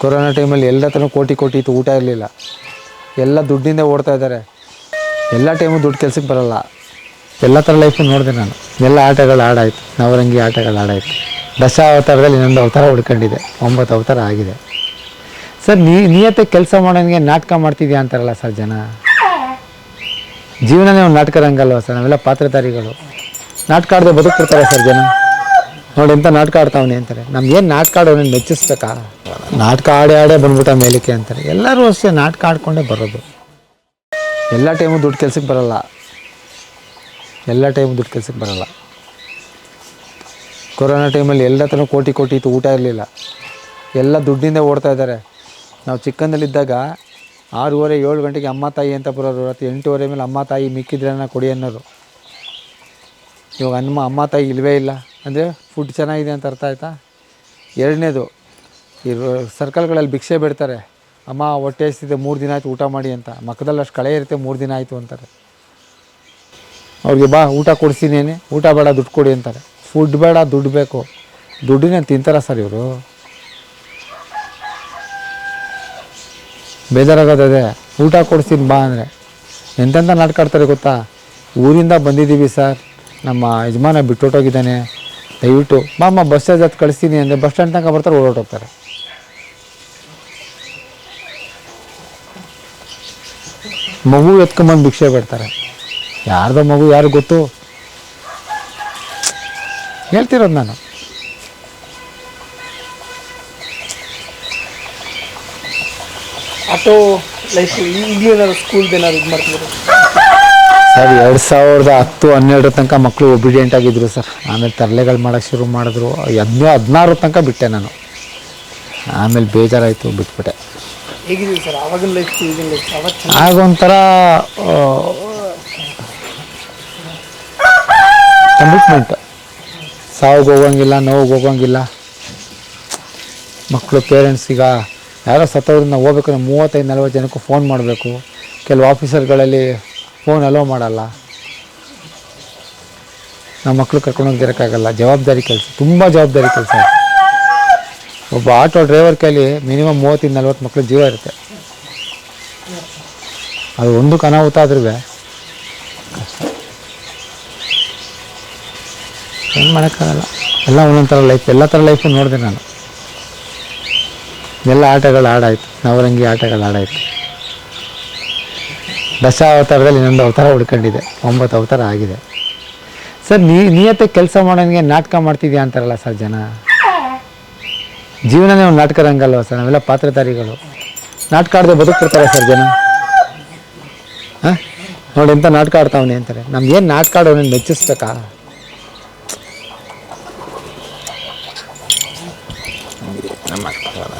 Corona ಟೈಮಲ್ಲಿ ಎಲ್ಲ ಹತ್ರನೂ ಕೋಟಿ ಕೋಟಿ ಇತ್ತು, ಊಟ ಇರಲಿಲ್ಲ. ಎಲ್ಲ ದುಡ್ಡಿಂದ ಓಡ್ತಾ ಇದ್ದಾರೆ. ಎಲ್ಲ ಟೈಮು ದುಡ್ಡು ಕೆಲ್ಸಕ್ಕೆ ಬರಲ್ಲ. ಎಲ್ಲ ಥರ ಲೈಫು ನೋಡಿದೆ ನಾನು. ಎಲ್ಲ ಆಟಗಳು ಆಡಾಯಿತು ನವರಂಗಿ ಆಟಗಳು ಆಡಾಯಿತು ದಶ ಅವತಾರದಲ್ಲಿ ಇನ್ನೊಂದು ಅವತಾರ ಹುಡ್ಕೊಂಡಿದೆ. ಒಂಬತ್ತು ಅವತಾರ ಆಗಿದೆ. ಸರ್, ನೀ ನಿಯತ್ತೆ ಕೆಲಸ ಮಾಡೋಂಗೆ ನಾಟಕ ಮಾಡ್ತಿದ್ಯಾ ಅಂತಾರಲ್ಲ ಸರ್ ಜನ? ಜೀವನನೇ ಒಂದು ನಾಟಕ ರಂಗಲ್ವ ಸರ್? ನಾವೆಲ್ಲ ಪಾತ್ರಧಾರಿಗಳು. ನಾಟಕ ಆಡದೆ ಬದುಕ್ತಿರ್ತಾರೆ ಸರ್ ಜನ. ನೋಡಿ ಎಂಥ ನಾಟಕ ಆಡ್ತಾವನೆ ಅಂತಾರೆ. ನಮ್ಗೇನು ನಾಟಕ ಆಡೋನು ಮೆಚ್ಚಿಸ್ಬೇಕಾ? ನಾಟಕ ಆಡಿ ಆಡೇ ಬಂದ್ಬಿಟ್ಟ ಮೇಲಿಕೆ ಅಂತಾರೆ. ಎಲ್ಲರೂ ಅಷ್ಟೇ ನಾಟಕ ಆಡ್ಕೊಂಡೇ ಬರೋದು. ಎಲ್ಲ ಟೈಮು ದುಡ್ಡು ಕೆಲ್ಸಕ್ಕೆ ಬರಲ್ಲ. ಎಲ್ಲ ಟೈಮು ದುಡ್ಡು ಕೆಲ್ಸಕ್ಕೆ ಬರಲ್ಲ. ಕೊರೋನಾ ಟೈಮಲ್ಲಿ ಎಲ್ಲ ಥರ ಕೋಟಿ ಕೋಟಿ ಇತ್ತು, ಊಟ ಇರಲಿಲ್ಲ. ಎಲ್ಲ ದುಡ್ಡಿಂದ ಓಡ್ತಾ ಇದ್ದಾರೆ. ನಾವು ಚಿಕ್ಕಂದಲ್ಲಿದ್ದಾಗ ಆರೂವರೆ, ಏಳು ಗಂಟೆಗೆ ಅಮ್ಮ, ತಾಯಿ ಅಂತ ಬರೋರು, ರಾತ್ರಿ ಎಂಟೂವರೆ ಮೇಲೆ ಅಮ್ಮ, ತಾಯಿ ಮಿಕ್ಕಿದ್ರನ್ನ ಕೊಡಿ ಅನ್ನೋರು. ಇವಾಗ ಅಮ್ಮ ಅಮ್ಮ, ತಾಯಿ ಇಲ್ಲವೇ ಇಲ್ಲ. ಅಂದರೆ ಫುಡ್ ಚೆನ್ನಾಗಿದೆ ಅಂತ ಅರ್ಥ ಆಯ್ತಾ? ಎರಡನೇದು ಈ ಸರ್ಕಲ್ಗಳಲ್ಲಿ ಭಿಕ್ಷೆ ಬಿಡ್ತಾರೆ. ಅಮ್ಮ, ಹೊಟ್ಟೆ ಹಸಿದೆ ಮೂರು ದಿನ ಆಯಿತು ಊಟ ಮಾಡಿ ಅಂತ. ಮಕ್ಕದಲ್ಲಿ ಅಷ್ಟು ಕಳೆ ಇರುತ್ತೆ, ಮೂರು ದಿನ ಆಯಿತು ಅಂತಾರೆ. ಅವ್ರಿಗೆ ಬಾ, ಊಟ ಕೊಡಿಸಿನೇನೆ, ಊಟ ಬೇಡ, ದುಡ್ಡು ಕೊಡಿ ಅಂತಾರೆ. ಫುಡ್ ಬೇಡ, ದುಡ್ಡು ಬೇಕು. ದುಡ್ಡಿನ ತಿಂತಾರ ಸರ್ ಇವರು? ಬೇಜಾರಾಗೋದದೆ ಊಟ ಕೊಡಿಸ್ತೀನಿ ಬಾ ಅಂದರೆ. ಎಂತೆಂಥ ನಾಟ್ಕಾಡ್ತಾರೆ ಗೊತ್ತಾ? ಊರಿಂದ ಬಂದಿದ್ದೀವಿ ಸರ್. ನಮ್ಮ ಯಜಮಾನ ಬಿಟ್ಟೊಟ್ಟೋಗಿದ್ದಾನೆ ದಯವಿಟ್ಟು, ಮಾಮ, ಬಸ್ ಹತ್ತು ಕಳಿಸ್ತೀನಿ ಅಂದರೆ ಬಸ್ ಸ್ಟ್ಯಾಂಡ್ ತನಕ ಬರ್ತಾರೆ ಓಡೋಟೋಗ್ತಾರೆ ಮಗು ಎತ್ಕೊಂಬಂದು ಭಿಕ್ಷೆ ಬಿಡ್ತಾರೆ. ಯಾರ್ದೋ ಮಗು ಯಾರು ಗೊತ್ತು? ಹೇಳ್ತಿರೋದು ನಾನು. ಆಟೋ ಲೈಫ್ ಈಗಲೂ ಏನಾದ್ರು ಸ್ಕೂಲ್ದು ಏನಾದ್ರು ಇದು ಮಾಡ್ತಿದ್ರು ಸರ್ ಎರಡು ಸಾವಿರದ ಹತ್ತು ಹನ್ನೆರಡರ ತನಕ ಮಕ್ಕಳು ಒಬಿಡಿಯೆಂಟ್ ಆಗಿದ್ರು ಸರ್. ಆಮೇಲೆ ತರಲೆಗಳು ಮಾಡೋಕ್ಕೆ ಶುರು ಮಾಡಿದ್ರು. ಹದಿನೂ ಹದಿನಾರು ತನಕ ಬಿಟ್ಟೆ ನಾನು. ಆಮೇಲೆ ಬೇಜಾರಾಯಿತು ಬಿಟ್ಬಿಟ್ಟೆ. ಆಗೊಂಥರ ಕಮಿಟ್ಮೆಂಟ್ ಸಾವಿಗೆ ಹೋಗೋಂಗಿಲ್ಲ ನೋವಿಗೆ ಹೋಗೋಂಗಿಲ್ಲ. ಮಕ್ಕಳು ಪೇರೆಂಟ್ಸ್ ಈಗ ಯಾರೋ ಸತ್ತೋದ್ರಿಂದ ಹೋಗ್ಬೇಕಂದ್ರೆ ಮೂವತ್ತೈದು ನಲ್ವತ್ತು ಜನಕ್ಕೂ ಫೋನ್ ಮಾಡಬೇಕು. ಕೆಲವು ಆಫೀಸರ್ಗಳಲ್ಲಿ ಫೋನ್ ಅಲೋ ಮಾಡಲ್ಲ. ನಮ್ಮ ಮಕ್ಕಳು ಕರ್ಕೊಂಡು ಹೋಗಿರೋಕ್ಕಾಗಲ್ಲ ಜವಾಬ್ದಾರಿ ಕೆಲಸ, ತುಂಬ ಜವಾಬ್ದಾರಿ ಕೆಲಸ ಒಬ್ಬ ಆಟೋ ಡ್ರೈವರ್ ಕೈಲಿ ಮಿನಿಮಮ್ ಮೂವತ್ತಿಂದ ನಲ್ವತ್ತು ಮಕ್ಕಳು ಜೀವ ಇರುತ್ತೆ. ಅದು ಒಂದು ಅನಾಹುತ ಆದ್ರೂ ಏನು ಮಾಡೋಕ್ಕಾಗಲ್ಲ. ಎಲ್ಲ ಒಂದೊಂದು ಥರ ಲೈಫ್ ಎಲ್ಲ ಥರ ಲೈಫು ನೋಡಿದೆ ನಾನು. ಎಲ್ಲ ಆಟಗಳು ಆಡಾಯಿತು ನವರಂಗಿ ಆಟಗಳು ಆಡಾಯ್ತು ದಶ ಅವತಾರದಲ್ಲಿ ಇನ್ನೊಂದು ಅವತಾರ ಉಳ್ಕೊಂಡಿದೆ ಒಂಬತ್ತು ಅವತಾರ ಆಗಿದೆ. ಸರ್, ನೀ, ನಿಯತ್ತೆ ಕೆಲಸ ಮಾಡೋನಿಗೆ ನಾಟಕ ಮಾಡ್ತಿದ್ಯಾ ಅಂತಾರಲ್ಲ ಸರ್ ಜನ? ಜೀವನನೇ ಒಂದು ನಾಟಕ ರಂಗಲ್ವ ಸರ್? ನಾವೆಲ್ಲ ಪಾತ್ರಧಾರಿಗಳು. ನಾಟಕ ಆಡದೆ ಬದುಕ್ತಿರ್ತಾರೆ ಸರ್ ಜನ. ಹಾಂ? ನೋಡಿ ಎಂಥ ನಾಟಕ ಆಡ್ತಾವನೆ ಅಂತಾರೆ. ನಮ್ಗೇನು ನಾಟಕ ಆಡೋನು ಮೆಚ್ಚಿಸ್ಬೇಕಾ?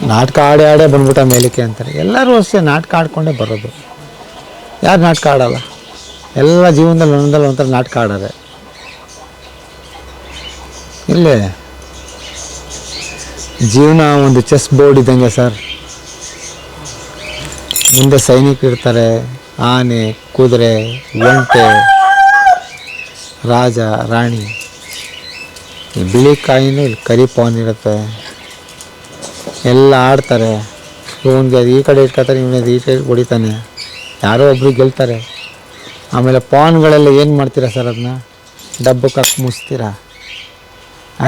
ನಾಟಕ ಆಡಿ ಆಡೇ ಬಂದ್ಬಿಟ್ಟ ಮೇಲಿಕೆ ಅಂತಾರೆ. ಎಲ್ಲರೂ ಅಷ್ಟೇ ನಾಟಕ ಆಡ್ಕೊಂಡೇ ಬರೋದು. ಯಾರು ನಾಟಕ ಆಡಲ್ಲ? ಎಲ್ಲ ಜೀವನದಲ್ಲಿ ಒಂದಲ್ಲ ಒಂಥರ ನಾಟಕ ಆಡೋದೆ. ಇಲ್ಲೇ. ಜೀವನ ಒಂದು ಚೆಸ್ ಬೋರ್ಡ್ ಇದ್ದಂಗೆ ಸರ್ ಮುಂದೆ ಸೈನಿಕ ಇರ್ತಾರೆ, ಆನೆ, ಕುದುರೆ, ಒಂಟೆ, ರಾಜ, ರಾಣಿ. ಬಿಳಿ ಕಾಯಿನೂ ಇಲ್ಲಿ ಕರಿ ಪವನ್ ಇರುತ್ತೆ. ಎಲ್ಲ ಆಡ್ತಾರೆ. ಇವನಿಗೆ ಅದು ಈ ಕಡೆ ಇಟ್ಕೊತಾನೆ ಇವನಿಗೆ ಈ ಕಡೆ ಹೊಡಿತಾನೆ. ಯಾರೋ ಒಬ್ರು ಗೆಲ್ತಾರೆ. ಆಮೇಲೆ ಪಾನ್ಗಳೆಲ್ಲ ಏನು ಮಾಡ್ತೀರಾ ಸರ್ ಅದನ್ನ ಡಬ್ಬಕ್ಕೆ ಹಾಕಿ ಮುಚ್ತೀರಾ?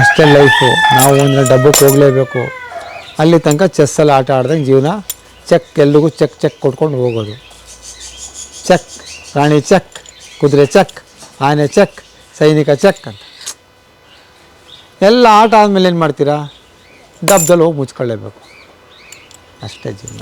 ಅಷ್ಟೇ ಲೈಫು ನಾವು ಒಂದು ಡಬ್ಬಕ್ಕೆ ಹೋಗಲೇಬೇಕು. ಅಲ್ಲಿ ತನಕ ಚೆಸ್ಸಲ್ಲಿ ಆಟ ಆಡ್ದಂಗೆ ಜೀವನ ಚೆಕ್ ಎಲ್ರಿಗೂ ಚೆಕ್ ಚೆಕ್ ಕೊಟ್ಕೊಂಡು ಹೋಗೋದು. ಚೆಕ್ ರಾಣಿ ಚೆಕ್ ಕುದುರೆ ಚೆಕ್ ಆನೆ ಚೆಕ್ ಸೈನಿಕ ಚೆಕ್ ಅಂತ. ಎಲ್ಲ ಆಟ ಆದಮೇಲೆ ಏನು ಮಾಡ್ತೀರಾ? ಡಬ್ದಲ್ಲಿ ಹೋಗಿ ಮುಚ್ಕೊಳ್ಳೇಬೇಕು. ಅಷ್ಟೇ ಜೀವನ.